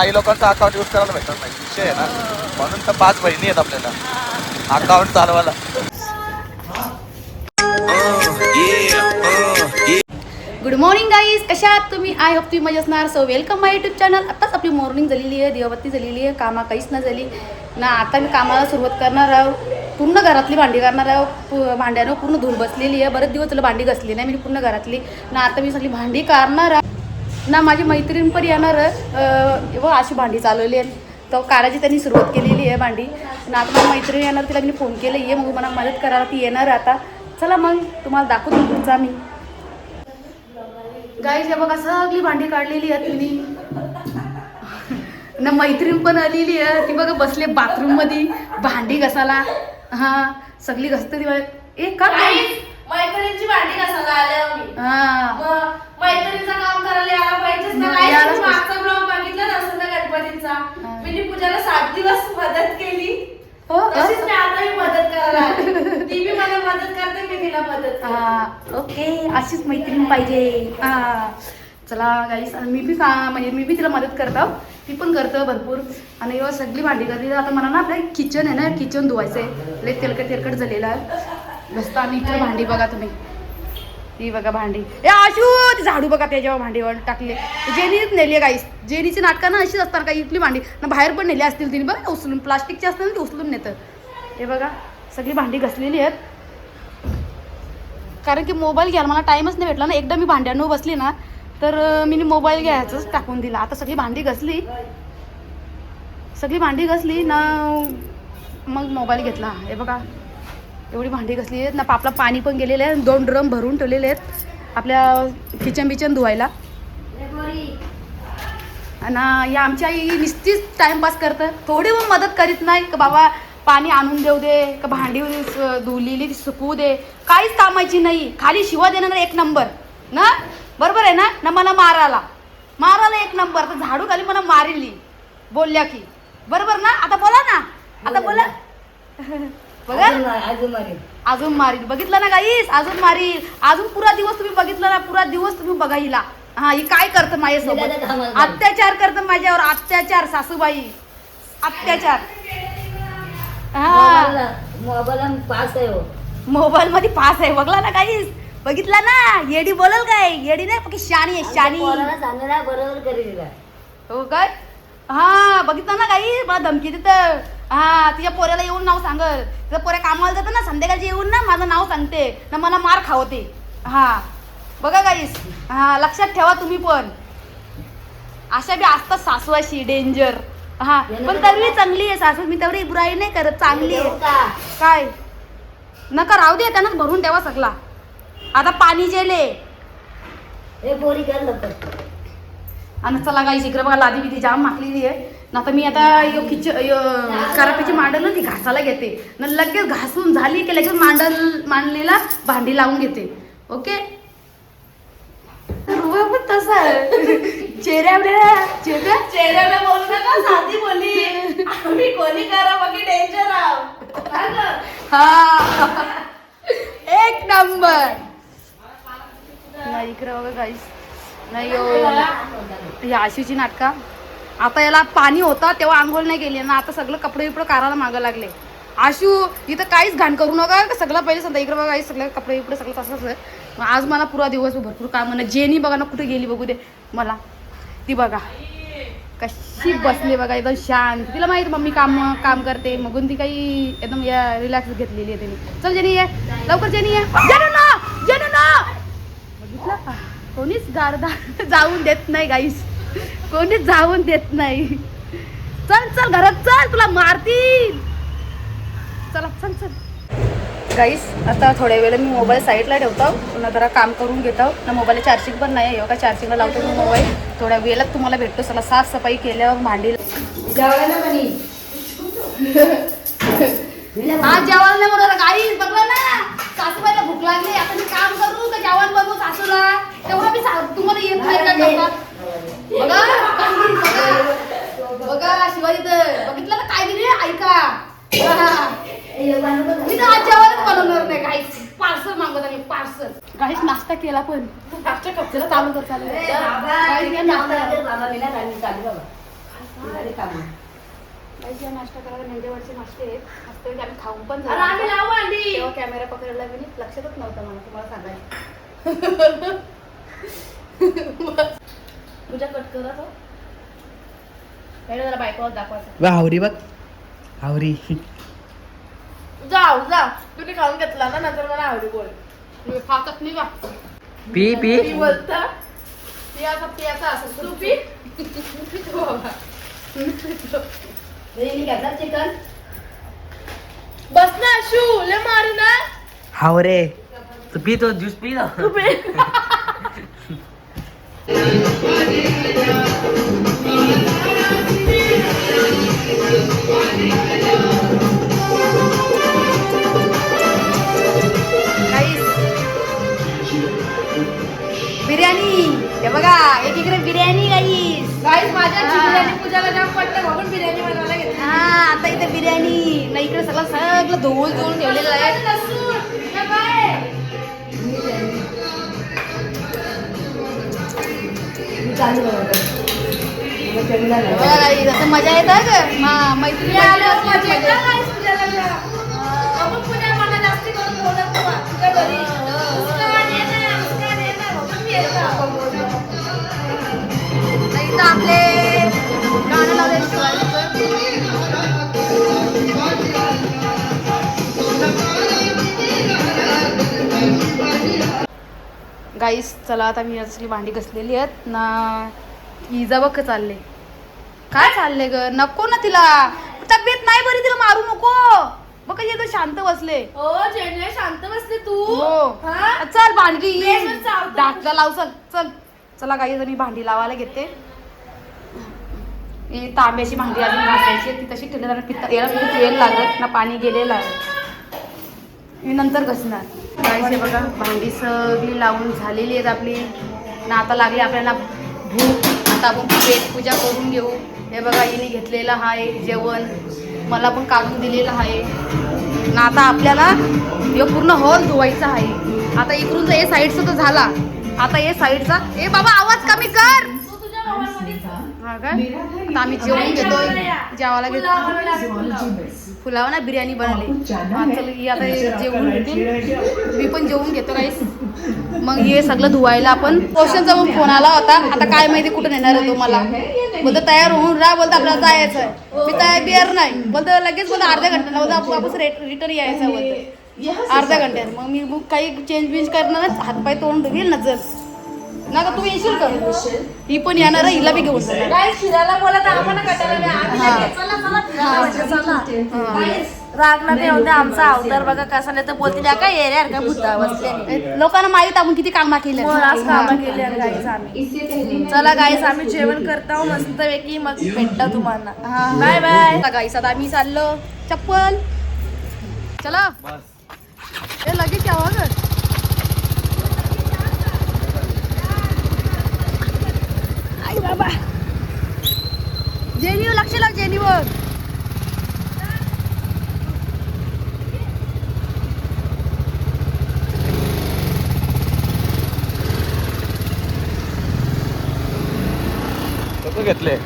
काही लोकांचा account use करायला भेटत नाही. विषय आहे ना. म्हणून तर पाच बहिणी आहेत आपल्याला. अकाउंट चालवायला. गुड मॉर्निंग गाईज कशा आहात तुम्ही? आय होप तुम्ही मजा असणार. So welcome my YouTube channel आत्ताच आपली मॉर्निंग झालेली आहे. दिवाबत्ती झालेली आहे. कामा काहीच ना झाली. ना आता मी कामाला सुरुवात करणार आहो. पूर्ण घरातली भांडी करणार आहो. भांड्यानं पूर्ण धूळ बसलेली आहे. बरेच दिवस तुला भांडी घसली नाही. मी पूर्ण घरातली. ना आता मी सगळी भांडी करणार आहे. ना माझी मैत्रीण पण येणार व अशी भांडी चालवली आहे तर काराची त्यांनी सुरुवात केलेली आहे भांडी. ना आता माझी मैत्रीण येणार तिला मी फोन केलं ये मग मला मदत करायला ती येणार आता. चला मग तुम्हाला दाखवतो तुमचा मी. गाईज हे बघा सगळी भांडी काढलेली आहेत मी ना मैत्रीण पण आलेली आहे. ती बघा बसले बाथरूममध्ये भांडी घसाला हा सगळी घसते ती बघा. ए का? मैत्रिणीची भांडी घसाला आले आम्ही हा मग मैत्रिणीचं काम करायला यायला पाहिजेच ना मग काहीच यायलाच मी मागचा ब्लॉग बघितला नसेल ना गणपतीचा हा. मी पूजाला सात दिवस मदत केली हो तशीच मी आताही मदत करायला आले. ती बी मला मदत करते मी तिला मदत ओके अशीच मैत्रीण पाहिजे. चला गाईस आणि मी बी का म्हणजे मी बी तिला मदत करतो. ती पण करतं हो भरपूर. आणि एवढं सगळी भांडी करते आता मला ना आपलं किचन आहे ना किचन धुवायचं आहे लय तेलकट तेलकट झालेलं आहे. घसता आणि इथं भांडी बघा तुम्ही. ती बघा भांडी. ए आशू ती झाडू बघा त्याच्यावर भांडीवर टाकले. जेनीच नेली आहे गाईस जेनीची नाटकं ना अशीच असतात का इथली भांडी. ना बाहेर पण नेली असतील तिने. बघा उचलून. प्लास्टिकची असतात ना ती उचलून नेतं. हे बघा सगळी भांडी घसलेली आहेत. कारण की मोबाईल घ्यायला मला टाईमच नाही भेटला ना. एकदा मी भांड्यानं बसली ना तर मी मोबाईल घ्यायचंच टाकून दिला. आता सगळी भांडी घसली. सगळी भांडी घसली. ना मग मोबाईल घेतला. हे बघा एवढी भांडी घसली आहेत. ना आपला पाणी पण गेलेलं आहे. दोन ड्रम भरून ठेवलेले आहेत. आपल्या किचन बिचन धुवायला. आणि या आमची आई नुसतीच टाईमपास करतं. थोडी पण मदत करीत नाही. का बाबा पाणी आणून देऊ दे का भांडी धुलेली ती सुकवू दे. काहीच कामाची नाही. खाली शिवा देणार एक नंबर. ना? बरोबर आहे ना? ना मला मारायला. मारायला एक नंबर. तर झाडू खाली मला मारिली. बोलल्या की. बरोबर ना? आता बोला ना. आता बोला बघा अजून मारील बघितलं ना गाईस? अजून मारील अजून पुरा दिवस तुम्ही बघितलं ना? पुरा दिवस तुम्ही बघायला हा ही काय करतं माझ्यासोबत? अत्याचार करतं माझ्यावर. अत्याचार सासूबाई. अत्याचार. मोबाईल पास आहे हो. मोबाईल मध्ये पास आहे. बघला ना काहीच. बघितला ना? येडी बोलल काय? येडी नाही फक्त शाणी आहे का? हो काय? हा बघितलं ना काही? मला धमकी देतं. हा तिच्या पोऱ्याला येऊन नाव सांगल. तिच्या पोऱ्या कामाला जातं ना संध्याकाळची येऊन ना माझं नाव सांगते. ना मला मार खावते हा. बघा गाईस हा लक्षात ठेवा तुम्ही पण. अशा बी असतात सासू अशी डेंजर हा पण तरी चांगली आहे सासू मी तेवढी बुराई नाही करत चांगली आहे. का काय? नका राहू दे त्यांनाच भरून ठेवा सगळा. आता पाणी जेले आणि चला गाईस इकडे बघा लादी बिदी जाम माकलेली आहे. ना आता मी आता यो किच यो करापीची मांडल ना ती घासायला घेते. ना लगेच घासून झाली की लगेच मांडल मांडलेला भांडी लावून घेते. ओके? रुबा पण चेहऱ्या चेहऱ्या चेहऱ्याला बोलू नका साधी बोली. आम्ही कोणी करा बाकी डेंजर आहोत हा? हा. एक नंबर. नाही इकडे बघा गाईस नाही यो ही आशीची नाटका. आता याला पाणी होतं तेव्हा आंघोळ नाही केली. ना आता सगळं कपडे बिपडे काढायला मागं लागले. आशू इथं काहीच घाण करू नका. का सगळं पहिले सांगता इकडे बघा हे सगळं कपडे बिपडे सगळं तसंच आहे आज मला पुरा दिवस भरपूर काम म्हणा जेनी बघा ना कुठे गेली बघू दे. मला. ती बघा. कशी बसली बघा एकदम शांत. तिला माहीत मम्मी काम काम करते. मगून ती काही एकदम या रिलॅक्स घेतलेली आहे तिने. चल जेनी ये. लवकर जेनी ये. ना! जेनू ना! बघितलं? का? कोणीच गारदा जाऊन देत नाही गाईस कोणीच जाऊन देत नाही. चल चल घरात चल तुला मारतील. चला चल चल. गाईस आता थोड्या वेळ मी मोबाईल साईडला ठेवतो. पुन्हा जरा काम करून घेतो. ना मोबाईल चार्जिंग पण नाही आहे. का चार्जिंगला लावतो मी मोबाईल थोड्या वेळात तुम्हाला भेटतो. चला साफसफाई केल्यावर भांडी जेवायला म्हणे आज जेवण नाही म्हणून गाई बघला ना. सासूबाईला भूक लागली. आता मी काम करू का? जेवण बनवू सासूला? तेवढं मी तुम्हाला येत नाही का बघा. बघा. शिवाजी तर बघितलं ना काय दिली? ऐका. मी तर आज जेवणच बनवणार नाही काही पार्सल मागवत आम्ही पार्सल. काहीच नाश्ता केला पण. नाश्ता चालू कर चालू नाश्ता करायला नाश्ते आहेत मस्त आम्ही खाऊन पण झालो कॅमेरा पकडायला मी लक्षातच नव्हतं मला तुम्हाला सांगायला तुझ्या कट करत हो. पहिले जरा बायकोवर दाखवायचं हावरी बघ. हावरी जाऊ जा. तुम्ही खाऊन घेतला ना नंतर मला आवडी बोल. खातच नाही का? P P. मी बोलता. पियाचा पियाचा असं तू पी. बाबा घेतलं चिकन. बस ना शू ले मारू ना. हावरे तू पी तो ज्यूस पी ना. तू पी. गाईस गाईस माझ्या हा. बिर्याणी पूजाला जाम पडतं म्हणून बिर्याणी बनवायला घेतली. हा आता इथे बिर्याणी. ना इकडे सगळं सगळं धुवून धुवून ठेवलेलं आहे. हे बाय. मी चालू गाईस चला आता मी असली भांडी घसलेली आहेत. ना इजा बघ चालले. काय चालले ग? नको ना तिला. तब्येत नाही बरी तिला मारू नको. बघ येतो शांत बसले. जेणे शांत बसले तू. हो. हा? चल भांडी पण चावतो. डाकला लाव चल चल. चला काही मी भांडी लावायला घेते. ही तांब्याची भांडी अजून घासायची ती तशी ठेवली आणि पित्त याला वेळ लागत ना पाणी गेलेलं आहे. मी नंतर घसणार. गाईस बघा. भांडी सगळी लावून झालेली आहेत आपली. ना आता लागली आपल्याला भूक. आता आपण पेट पूजा करून घेऊ. हे बघा हिने घेतलेलं आहे जेवण. मला पण काढून दिलेलं आहे. ना आता आपल्याला हे पूर्ण हॉल धुवायचा आहे. आता इकडून हे साईडचा तर झाला. आता हे साईडचा ए बाबा आवाज कमी कर! आता आम्ही जेवण घेतोय. जेवायला घेतो. फुलावा ना बिर्याणी बनवली. आता जेवून घेते मी पण जेवून घेतो काहीच मग हे सगळं धुवायला आपण रोशनचा मग फोन आला होता. आता काय माहिती कुठं नेणार आहे तो मला. बोलतो तयार होऊन राहा बोलतो आपल्याला जायचं मी तयार बियार नाही. बोलतो लगेच बोलतो अर्ध्या घंट्याला बोलतो आपण रिटर्न यायचं बोलतो. अर्ध्या घंट्यात मग मी काही चेंज बिंज करणार हातपाय तोंड धुईल ना जर. ना का तू येशील का? ही पण येणार आहे, हिला बी घेऊन जाणार. गाईस फिरायला बोला तर आम्हाला कटायला नाही. आम्ही हा. नाही. चला, चला, फिरायला चला. हा. आमचा अवतार बघा कसा नाही तर बोलते त्या काय एरिया का भूता बसले? लोकांना माहीत आपण किती कामा केले आज कामं केली आहे गाईस आम्ही. चला गाईस आम्ही जेवण करतो मस्त पैकी मग भेटतो तुम्हाला. बाय बाय गाईस आता आम्ही चाललो. चप्पल. चला. ए लगेच यावं ग. आई बाबा. जेनीवर लक्ष लाव जेनीवर. कसं घेतले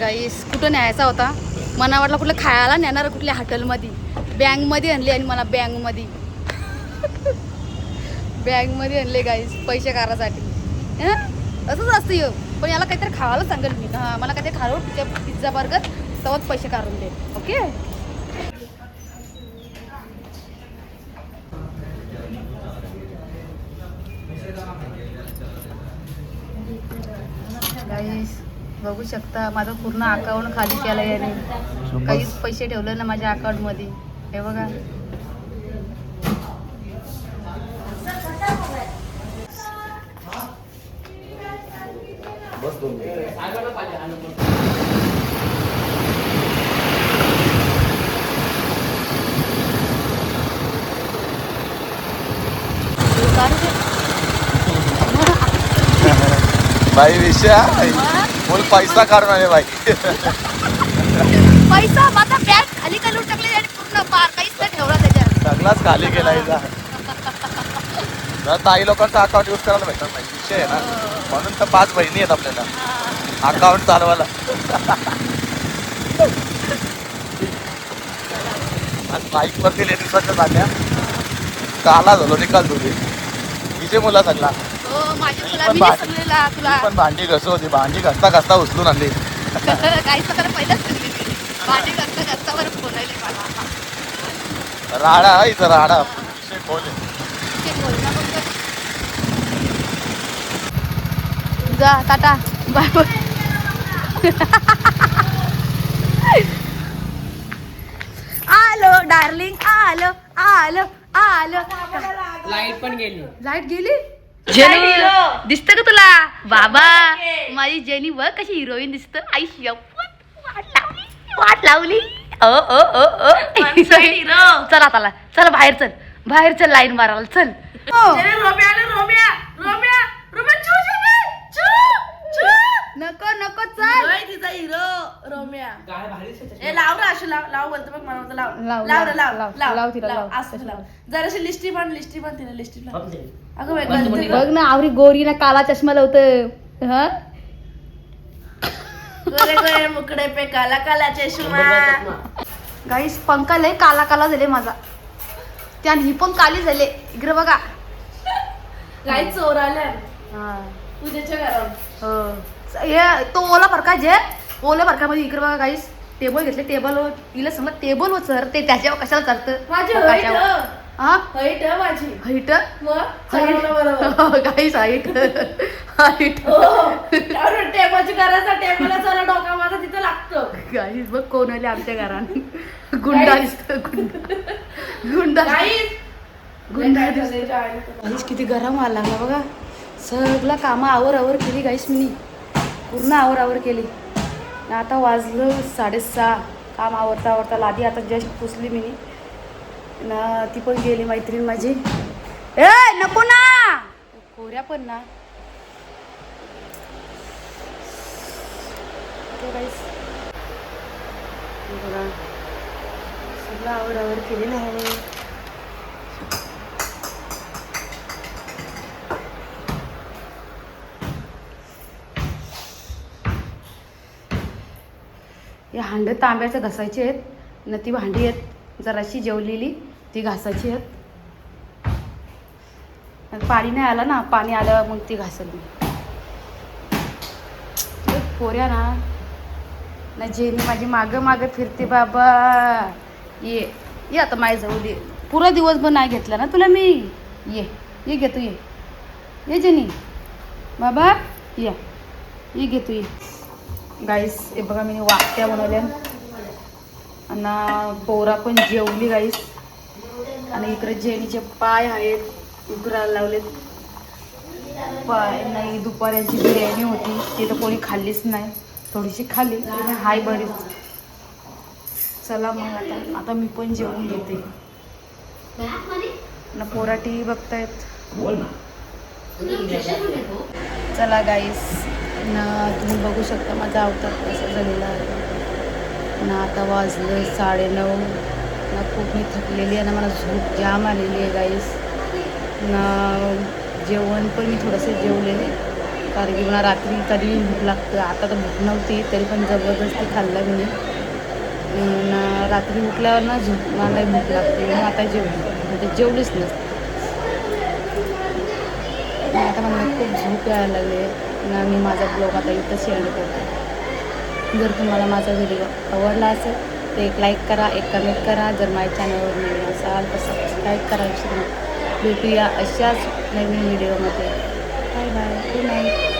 गाईस कुठं न्यायचा होता? मला वाटलं कुठलं खायला नेणार कुठल्या हॉटेलमध्ये. बँकमध्ये आणले आणि मला बँकमध्ये. बँकमध्ये आणले गाईस पैसे काढायसाठी असंच असतं येऊ पण याला काहीतरी खावायला सांगेल मी. हां मला काहीतरी खावं पिझ्झा पिझ्झा बर्गर तेव्हाच पैसे काढून दे ओके गाईस बघू शकता. माझं पूर्ण अकाउंट खाली केलं याने. काहीच पैसे ठेवले ना माझ्या अकाउंटमध्ये हे बघा. बाई विषय बोल पैसा काढून आले बाई. पैसा माझा बॅग खाली खालून टाकले आणि पूर्ण पार काहीच नाही ठेवला त्याच्यात. सगळाच खाली गेला हिचा जरा ताई लोकांचा अकाउंट युज करायला भेटत नाही. विषय आहे ना. म्हणून तर पाच बहिणी आहेत आपल्याला. अकाउंट चालवायला. आज बाईक वरती लेडीजच्या झाल्या काला झालो निकाल तुझी तिचे मुलं सगळा. पण तुला. पण भांडी घसू होती. भांडी घसता घसता उचलून आणली. पहिलाच भांडी बोलायले मला. राडा इथं राडा. विषय खोल आहे. ते बोलणं बंद कर. जा टाटा. Bye bye. आलो डार्लिंग आलो आलो आलो. लाइट पण गेली. लाइट गेली? दिसत का तुला? बाबा माझी जेनी बघ कशी हिरोईन दिसत. आई शपथ वाट लावली वाट लावली. ओ ओ ओ ओ चल आता चल बाहेर चल बाहेर चल लाईन मारायला चल. नको नको चल. तिचा हिरो रोम्या. गाय भारी ए लाव रे अशी लाव लाव बोलतो बघ मला म्हणतो, लाव. लाव, लाव रे लाव, लाव लाव, लाव तिला, लाव. असं लाव. जराशी लिस्टी पण लिस्टी पण तिने लिस्टी लाव अगं बाई, बंद गलती बघ ना आवरी गोरी ना काला चष्मा लावत हा? गोरे गोरे मुकडे पे काला काला चष्मा. गाईस पंखा लय काला काला झाले माझा. त्यान ही पण काली झाले. इकडे बघा. काही चोर आल्या हा, पूजेच्या घरावर. हो. हे तो ओला फरका जे ओला फरकामध्ये इकडे बघा गाईस टेबल घेतले टेबल तिला सांगलं टेबल वर चर ते त्याच्यावर कशाला चढतं. हा? हाईट माझी. हाईट गाईस हाईट हाईट टेबलची टेबलला चला डोका माझा तिथं लागतो. गाईस बघ कोण आले आमच्या घरात. गुंडा दिसत गुंडा. गुंडा. काहीच दिसत. किती गरम व्हायला लागला बघा. सगळं कामं आवर आवर केली गाईस मी. पूर्ण आवर आवर केली. ना आता वाजलं साडेसहा. काम आवरता आवरता लादी आता जस्ट पुसली मी. ना ती पण गेली मैत्रीण माझी. ए नको ना! कोऱ्या पण ना. बघा. सगळं आवड आवड केलेलं आहे. हे हांडं तांब्याचं घासायचे आहेत. न ती भांडी आहेत. जराशी जेवलेली ती घासायची आहेत. पाणी नाही आलं ना पाणी आल्यावर मग ती घासेल. मी पोऱ्या ना. ना जेनी माझी मागं मागं फिरते बाबा. ये ये आता माझ्या जाऊ दे पुरा दिवसभर नाही घेतला ना तुला मी? ये ये घेतो ये. ये जेनी. बाबा या. ये घेतो ये. गाईस हे बघा मी वाट्या बनवल्या. आणि पोरा पण जेवली गाईस आणि इकडे जेनीचे पाय आहेत. उकरायला लावलेत. पाय नाही दुपाऱ्याची बिर्याणी होती. ती तर कोणी खाल्लीच नाही. थोडीशी खाल्ली आणि हाय बरीच. चला मग आता आता मी पण जेवून घेते. ना पोरा टी व्ही बघतायत चला गाईस तुम्ही बघू शकता माझा अवतार कसा झालेला आहे. ना आता वाजलं साडेनऊ. ना खूप मी थकलेली आहे ना मला झोप जाम आलेली आहे गाईस ना जेवण पण मी थोडंसं जेवलेले. कारण की मला रात्री तरी भूक लागतं. आता तर भूक नव्हती तरी पण जबरदस्ती खाल्लं मी. ना रात्री उठल्यावर ना झोप मला भूक लागते. मग आता जेवली म्हणजे जेवलीच नसते आता मला खूप झोप यायला लागली आहे. ना मी माझा ब्लॉग आता इथं शेअर करते. जर तुम्हाला माझा व्हिडिओ आवडला असेल तर एक लाईक करा एक कमेंट करा. जर माझ्या चॅनलवर नवीन असाल तर सबस्क्राईब करा विसरू नका भेटूया अशाच नवीन व्हिडिओमध्ये बाय बाय गुड नाईट